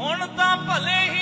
ਹੁਣ ਤਾਂ ਭਲੇ ਹੀ